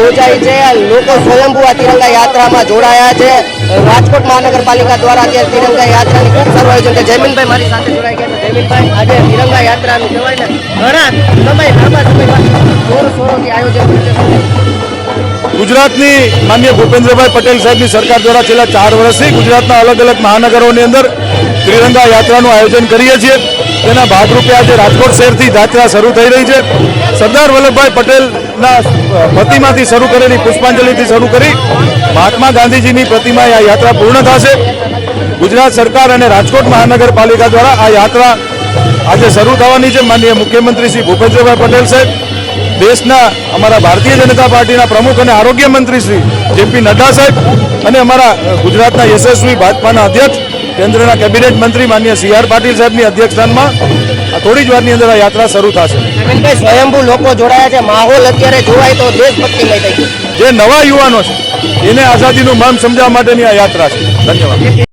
યોજાઈ છે. લોકો સ્વયંભૂ આ તિરંગા યાત્રામાં જોડાયા છે. રાજકોટ મહાનગરપાલિકા દ્વારા અત્યારે તિરંગા યાત્રાની ખૂબ સારું આયોજન છે. જયમીનભાઈ મારી સાથે જોડાઈ ગયા જયમીનભાઈ, આજે તિરંગા યાત્રાનું કહેવાય ને, ઘણા સમય, લાંબા સમયમાં જોર સોરોથી આયોજન છે. ગુજરાતની માન્ય ભૂપેન્દ્રભાઈ પટેલ સાહેબની સરકાર દ્વારા છેલ્લા ચાર વર્ષથી ગુજરાતના અલગ અલગ મહાનગરોની અંદર ત્રિરંગા યાત્રાનું આયોજન કરીએ છીએ. તેના ભાગરૂપે આજે રાજકોટ શહેરથી યાત્રા શરૂ થઈ રહી છે. સરદાર વલ્લભભાઈ પટેલના પ્રતિમાથી શરૂ કરેલી, પુષ્પાંજલિથી શરૂ કરી મહાત્મા ગાંધીજીની પ્રતિમા આ યાત્રા પૂર્ણ થશે. ગુજરાત સરકાર અને રાજકોટ મહાનગરપાલિકા દ્વારા આ યાત્રા આજે શરૂ થવાની છે. માનનીય મુખ્યમંત્રી શ્રી ભૂપેન્દ્રભાઈ પટેલ સાહેબ, દેશના અમારા ભારતીય જનતા પાર્ટીના પ્રમુખ અને આરોગ્ય મંત્રી શ્રી જેપી નડ્ડા સાહેબ અને અમારા ગુજરાતના યશસ્વી ભાજપાના અધ્યક્ષ કેન્દ્રના કેબિનેટ મંત્રી માન્ય સી આર પાટીલ સાહેબની અધ્યક્ષસ્થાનમાં થોડી જ વારની અંદર આ યાત્રા શરૂ થશે. સ્વયંભૂ લોકો જોડાયા છે. માહોલ અત્યારે જોવાય તો દેશભક્તિમય થઈ જે નવા યુવાનો છે એને આઝાદીનું માન સમજાવવા માટેની આ યાત્રા છે. ધન્યવાદ.